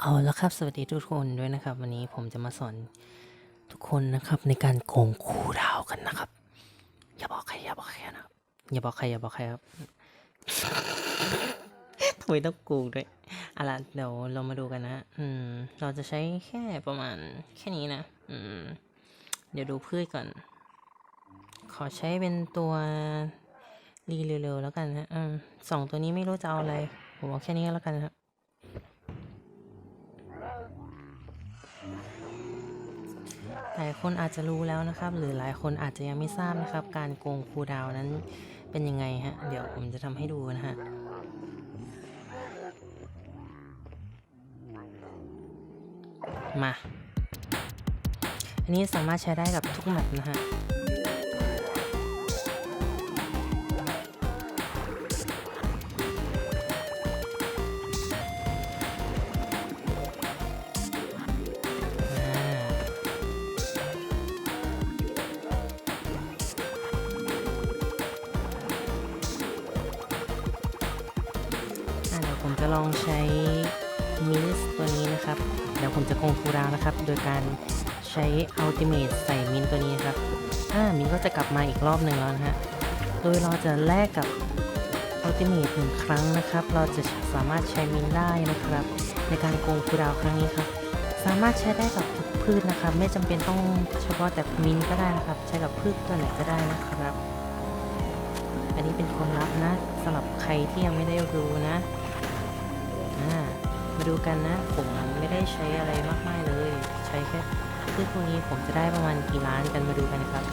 เอาละครับ สวัสดีทุกคนด้วยนะครับ วันนี้ผมจะมาสอนทุกคนนะครับ ในการโกงคูลดาวกันนะครับ อย่าบอกใครอย่าบอกใครนะครับอย่าบอกใครอย่าบอกใครครับทำไมต้องโกงด้วยเอาล่ะเดี๋ยวเรามาดูกันนะอืม เราจะใช้แค่ประมาณแค่นี้นะ อืม เดี๋ยวดูพืชก่อน ขอใช้เป็นตัวรีเร็วๆแล้วกันนะอืมสองตัวนี้ไม่รู้จะเอาอะไร ผมเอาแค่นี้แล้วกันนะครับ หลายคนอาจจะรู้แล้วนะครับ หรือหลายคนอาจจะยังไม่ทราบนะครับ การโกงคูดาวน์นั้นเป็นยังไงฮะ เดี๋ยวผมจะทำให้ดูนะฮะมา อันนี้สามารถใช้ได้กับทุกแมปนะฮะ จะลองใช้มิสตัวนี้นะครับ เดี๋ยวผมจะคงคูดาวนะครับ โดยการใช้อัลติเม e ใส่มินตัวนี้ครับอ่ามินก็จะกลับมาอีกรอบหนึ่งแล้วนะฮะ โดยเราจะแลกกับอัลติเม e หนึ่งครั้งนะครับ เราจะสามารถใช้มินได้นะครับ ในการโกงคูดาวครั้งนี้ครับ สามารถใช้ได้กับทุกพืชนะครับ ไม่จำเป็นต้องเฉพาะแต่มินก็ได้นะครับ ใช้กับพืชตัวไหนก็ได้นะครับ อันนี้เป็นความลับนะสำหรับใครที่ยังไม่ได้รู้นะ มาดูกันนะ ผมไม่ได้ใช้อะไรมากมายเลย ใช้แค่พืชพวกนี้ผมจะได้ประมาณกี่ล้านกันมาดูกันนะครับ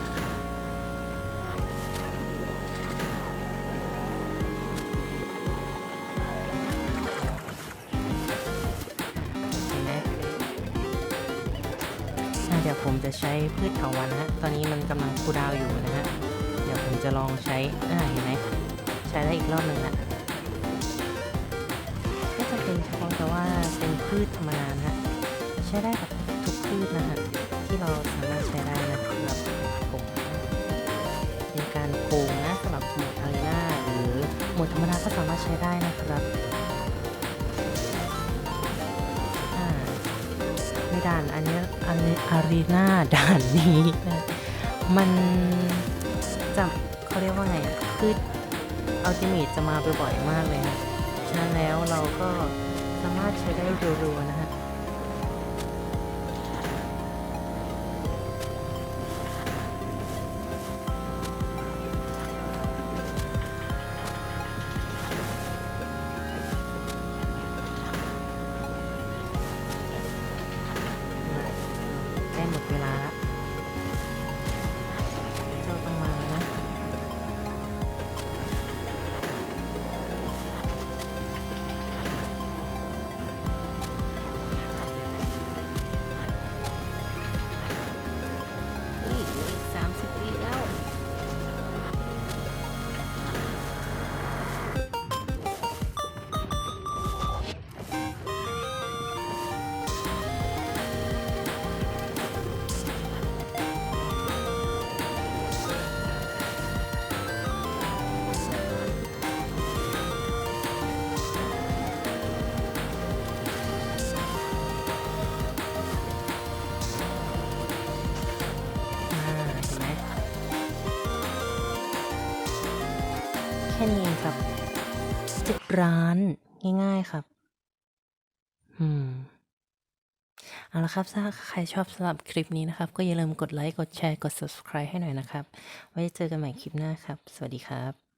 เห็นไหมอะเดี๋ยวผมจะใช้พืชเถาวัลย์นะฮะ ตอนนี้มันกำลังคูดาวอยู่นะฮะ เดี๋ยวผมจะลองใช้ อ่า เห็นไหม ใช้ได้อีกรอบหนึ่งละก็จะเป็นเฉพาะแต่ว่า พืชธรรมดานะฮะใช้ได้กับทุกพืชนะฮะที่เราสามารถใช้ได้นะครับผมเป็นการโกงนะสำหรับหมดอารีนาหรือหมดธรรมดาก็สามารถใช้ได้นะครับอ่าในด่านอันนี้อันนี้อารีนาด่านนี้นะมันจะเขาเรียกว่าไงอะคืออัลติเมทจะมาบ่อยๆมากเลยนะฉะนั้นแล้วเราก็ สามารถใช้ได้รัวๆนะฮะ ค่นี้เองครับสิบร้านง่ายๆครับ อืมเอาละครับ ถ้าใครชอบสำหรับคลิปนี้นะครับ ก็อย่าลืมกดไลค์ กดแชร์ กด subscribe ให้หน่อยนะครับ ไว้เจอกันใหม่คลิปหน้าครับ สวัสดีครับ